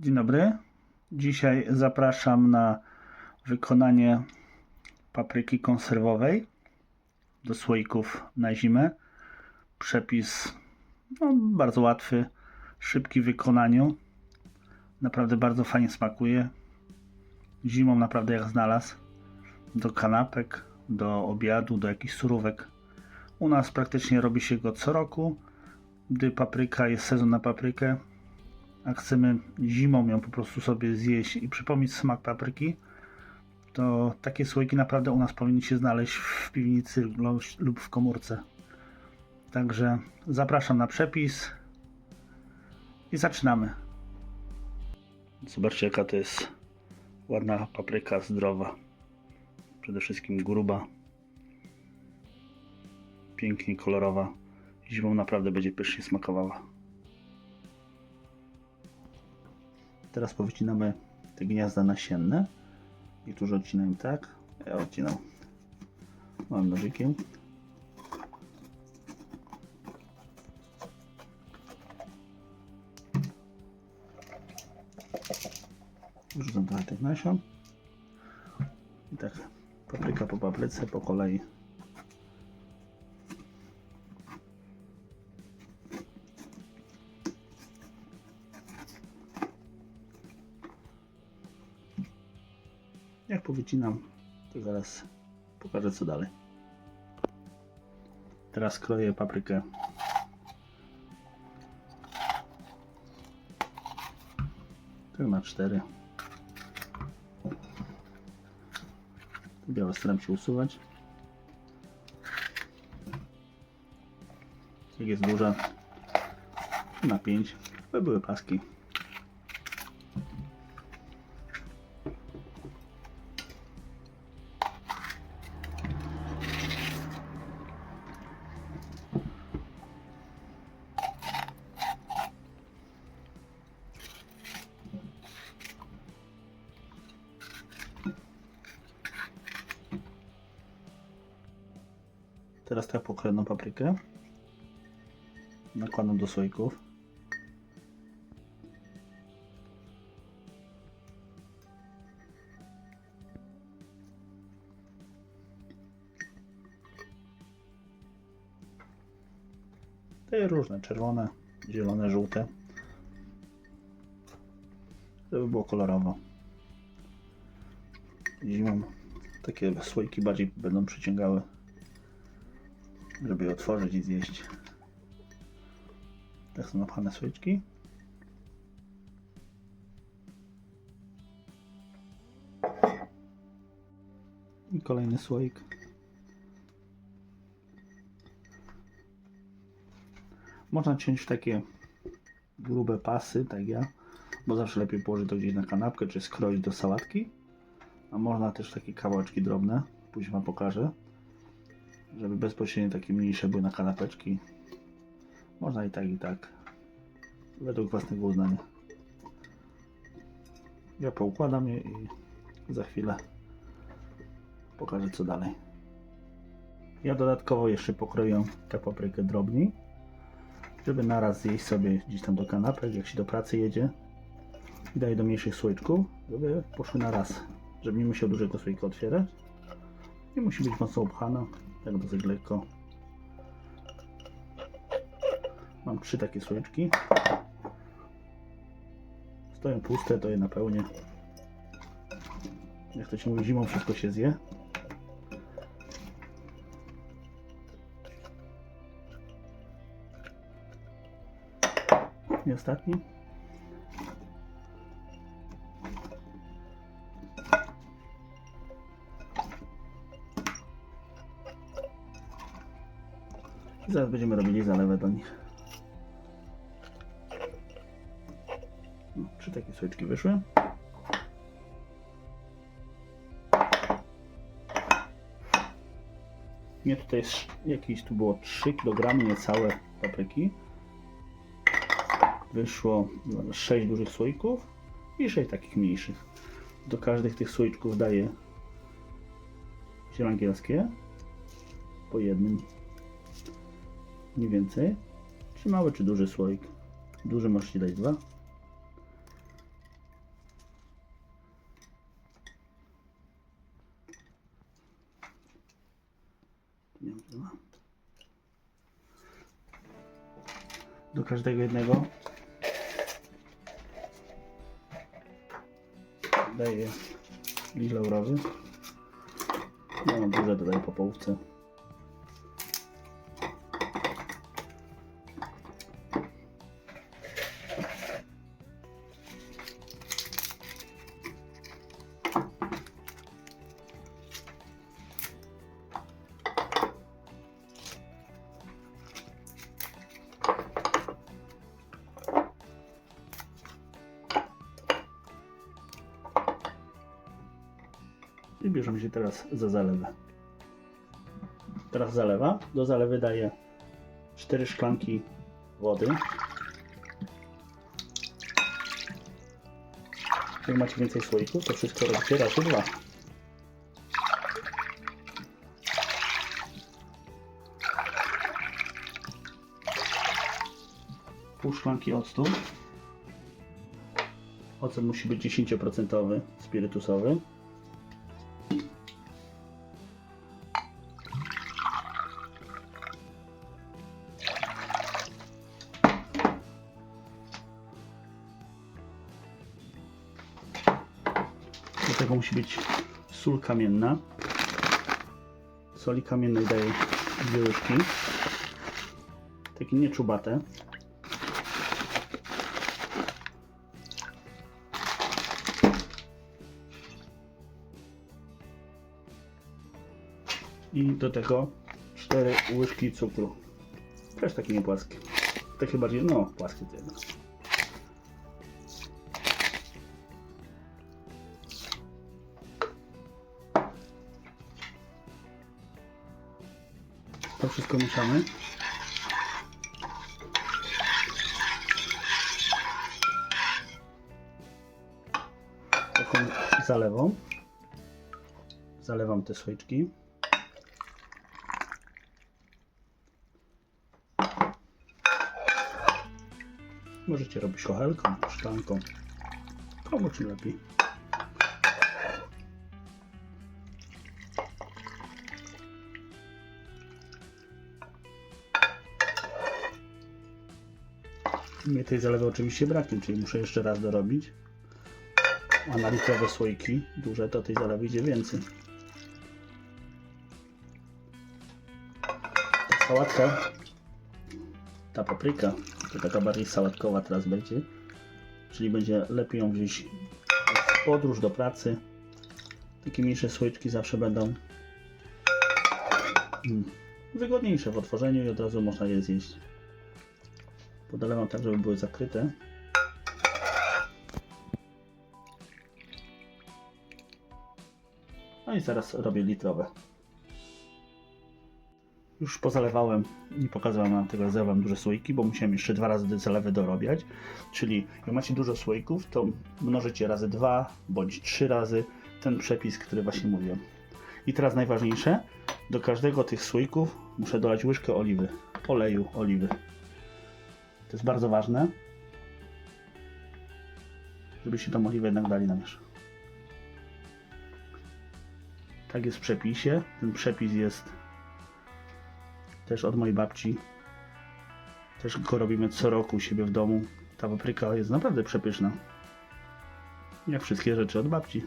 Dzień dobry. Dzisiaj zapraszam na wykonanie papryki konserwowej do słoików na zimę. Przepis no, bardzo łatwy, szybki w wykonaniu. Naprawdę bardzo fajnie smakuje. Zimą naprawdę jak znalazł. Do kanapek, do obiadu, do jakichś surówek. U nas praktycznie robi się go co roku, gdy papryka jest sezon na paprykę a chcemy zimą ją po prostu sobie zjeść i przypomnieć smak papryki, to takie słoiki naprawdę u nas powinny się znaleźć w piwnicy lub w komórce. Także zapraszam na przepis i zaczynamy. Zobaczcie jaka to jest ładna papryka zdrowa. Przede wszystkim gruba. Pięknie kolorowa. Zimą naprawdę będzie pysznie smakowała. Teraz powycinamy te gniazda nasienne. Niektórzy odcinają tak, ja odcinam małym nożykiem. Wrzucam trochę tych nasion. I tak papryka po papryce po kolei. Jak powycinam, to zaraz pokażę co dalej. Teraz kroję paprykę. Tak na cztery. Białe staram się usuwać. Jak jest duża, na 5, by były paski. Teraz tak pokrojoną paprykę. Nakładam do słoików. Te różne, czerwone, zielone, żółte. Żeby było kolorowo. Zimą takie słoiki bardziej będą przyciągały żeby je otworzyć i zjeść. Tak są napchane słoiczki. I kolejny słoik. Można ciąć w takie grube pasy, tak ja, bo zawsze lepiej położyć to gdzieś na kanapkę, czy skroić do sałatki. A można też takie kawałeczki drobne, później Wam pokażę żeby bezpośrednio takie mniejsze były na kanapeczki. Można i tak, i tak. Według własnego uznania. Ja poukładam je i za chwilę pokażę co dalej. Ja dodatkowo jeszcze pokroję tę paprykę drobniej, żeby naraz zjeść sobie gdzieś tam do kanapek, jak się do pracy jedzie. I daję do mniejszych słoiczków, żeby poszły na raz, żeby nie musiał dużego słoika otwierać. Nie musi być mocno upchana, tak dosyć lekko. Mam trzy takie słoiczki. Stoją puste, to je napełnię. Jak to się mówi, zimą wszystko się zje. I ostatni. I zaraz będziemy robili zalewę do nich. No, Trzy takie słoiczki wyszły. Nie, tutaj jest jakieś, tu było 3 kg niecałe papryki. Wyszło 6 dużych słoików i 6 takich mniejszych. Do każdych tych słoiczków daję ziele angielskie po jednym mniej więcej. Czy mały, czy duży słoik? Duży możesz ci dać dwa. Do każdego jednego daję liść laurowy. No, duże dodaję po połówce. Bierzemy się teraz za zalewę. Teraz zalewa. Do zalewy daję 4 szklanki wody. Jak macie więcej słoików, to wszystko robicie razy dwa. Pół szklanki octu. Ocet musi być 10% spirytusowy. Kamienna. Soli kamiennej daję dwie łyżki. Takie nieczubate. I do tego cztery łyżki cukru. Też takie nie płaskie. Takie bardziej, no, płaskie to jednak. To wszystko mieszamy. Taką zalewą. Zalewam te słoiczki. Możecie robić kochelką, szklanką. Komu czym lepiej. Mnie tej zalewy oczywiście braknie, czyli muszę jeszcze raz dorobić. A na litrowe słoiki duże to tej zalewy idzie więcej. Ta sałatka, ta papryka, to taka bardziej sałatkowa teraz będzie. Czyli będzie lepiej ją wziąć w podróż do pracy. Takie mniejsze słoiczki zawsze będą mm, wygodniejsze w otworzeniu i od razu można je zjeść. Podalewam tak, żeby były zakryte. No i zaraz robię litrowe. Już pozalewałem, nie pokazałem wam tego, zalewam duże słoiki, bo musiałem jeszcze dwa razy zalewy dorobiać. Czyli jak macie dużo słoików, to mnożycie razy dwa bądź trzy razy ten przepis, który właśnie mówiłem. I teraz najważniejsze, do każdego tych słoików muszę dolać łyżkę oliwy, oleju oliwy. To jest bardzo ważne, żebyście tą oliwę jednak dali na wierzch. Tak jest w przepisie. Ten przepis jest też od mojej babci. Też go robimy co roku u siebie w domu. Ta papryka jest naprawdę przepyszna. Jak wszystkie rzeczy od babci.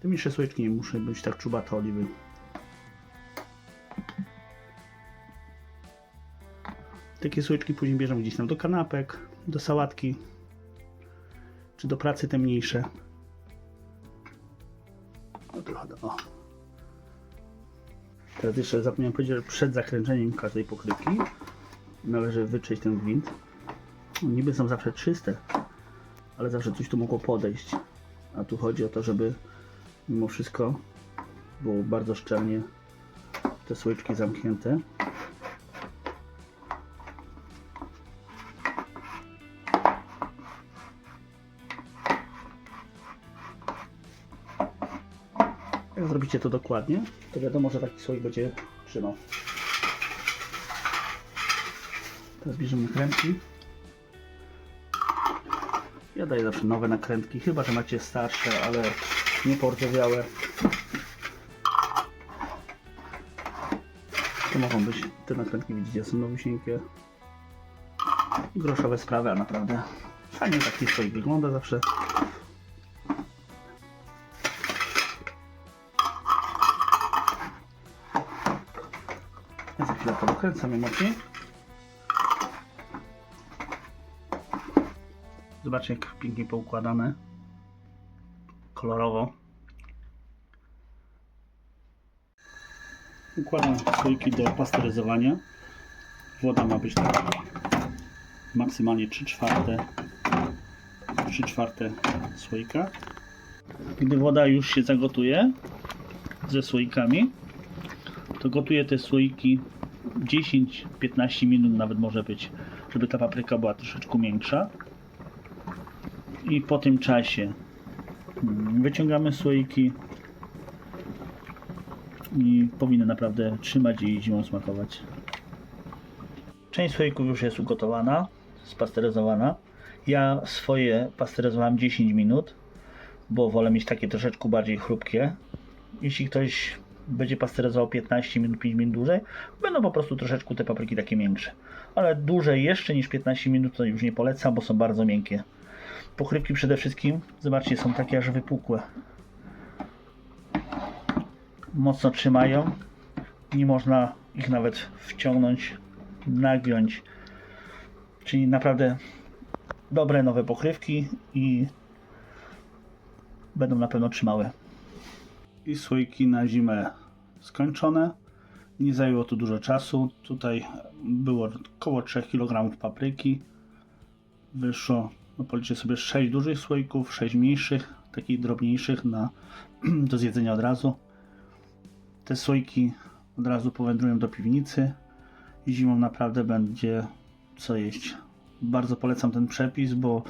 Te mniejsze słoiczki nie muszą być tak czubate oliwy. Takie słoiczki później bierzemy gdzieś tam do kanapek, do sałatki, czy do pracy te mniejsze. No trochę, o. Teraz jeszcze zapomniałem powiedzieć, że przed zakręceniem każdej pokrywki należy wyczyść ten gwint. Niby są zawsze czyste, ale zawsze coś tu mogło podejść. A tu chodzi o to, żeby mimo wszystko było bardzo szczelnie te słoiczki zamknięte. Zrobicie to dokładnie, to wiadomo, że taki słoik będzie trzymał. Teraz bierzemy nakrętki. Ja daję zawsze nowe nakrętki, chyba że macie starsze, ale nie pordzewiałe. to mogą być. Te nakrętki widzicie, są nowusieńkie. Groszowe sprawy, a naprawdę fajnie taki słoik wygląda zawsze. Dokręcam mocniej. Zobaczcie jak pięknie poukładane. Kolorowo. Układam słoiki do pasteryzowania. Woda ma być tak maksymalnie 3 czwarte 3 czwarte słoika. Gdy woda już się zagotuje ze słoikami, to gotuję te słoiki 10-15 minut nawet może być, żeby ta papryka była troszeczkę miększa. I po tym czasie mm, wyciągamy słoiki i powinny naprawdę trzymać i zimą smakować. Część słoików już jest ugotowana, spasteryzowana. Ja swoje pasteryzowałem 10 minut, bo wolę mieć takie troszeczkę bardziej chrupkie. Jeśli ktoś będzie pasteryzował 15 minut, 5 minut dłużej, będą po prostu troszeczkę te papryki takie miększe. Ale dłużej jeszcze niż 15 minut to już nie polecam, bo są bardzo miękkie. Pokrywki przede wszystkim, zobaczcie, są takie aż wypukłe. Mocno trzymają. Nie można ich nawet wciągnąć, nagiąć. Czyli naprawdę dobre nowe pokrywki i będą na pewno trzymały. I słoiki na zimę skończone. Nie zajęło to dużo czasu. Tutaj było około 3 kg papryki. Wyszło, no policzę sobie 6 dużych słoików, 6 mniejszych, takich drobniejszych na, do zjedzenia od razu. Te słoiki od razu powędrują do piwnicy zimą naprawdę będzie co jeść. Bardzo polecam ten przepis, bo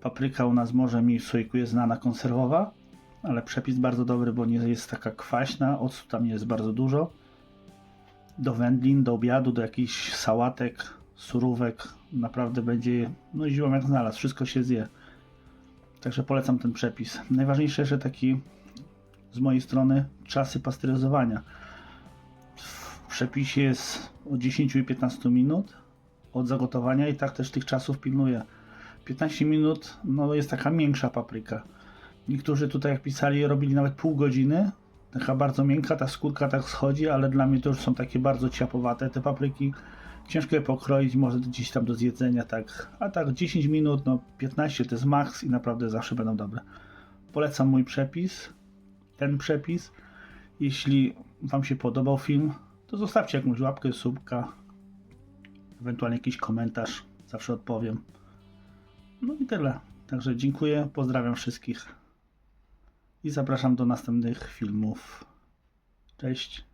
papryka u nas może mi w słoiku jest znana konserwowa, ale przepis bardzo dobry, bo nie jest taka kwaśna, octu tam jest bardzo dużo. Do wędlin, do obiadu, do jakichś sałatek, surówek naprawdę będzie, no zimą jak znalazł, wszystko się zje. Także polecam ten przepis. Najważniejsze, że taki z mojej strony czasy pasteryzowania. W przepisie jest od 10 i 15 minut od zagotowania i tak też tych czasów pilnuję. 15 minut no jest taka większa papryka. Niektórzy tutaj jak pisali robili nawet pół godziny. Taka bardzo miękka, ta skórka tak schodzi, ale dla mnie to już są takie bardzo ciapowate te papryki. Ciężko je pokroić, może gdzieś tam do zjedzenia, tak. A tak 10 minut, no 15 to jest maks i naprawdę zawsze będą dobre. Polecam mój przepis, ten przepis. Jeśli Wam się podobał film, to zostawcie jakąś łapkę, subka, ewentualnie jakiś komentarz, zawsze odpowiem. No i tyle. Także dziękuję, pozdrawiam wszystkich i zapraszam do następnych filmów. Cześć.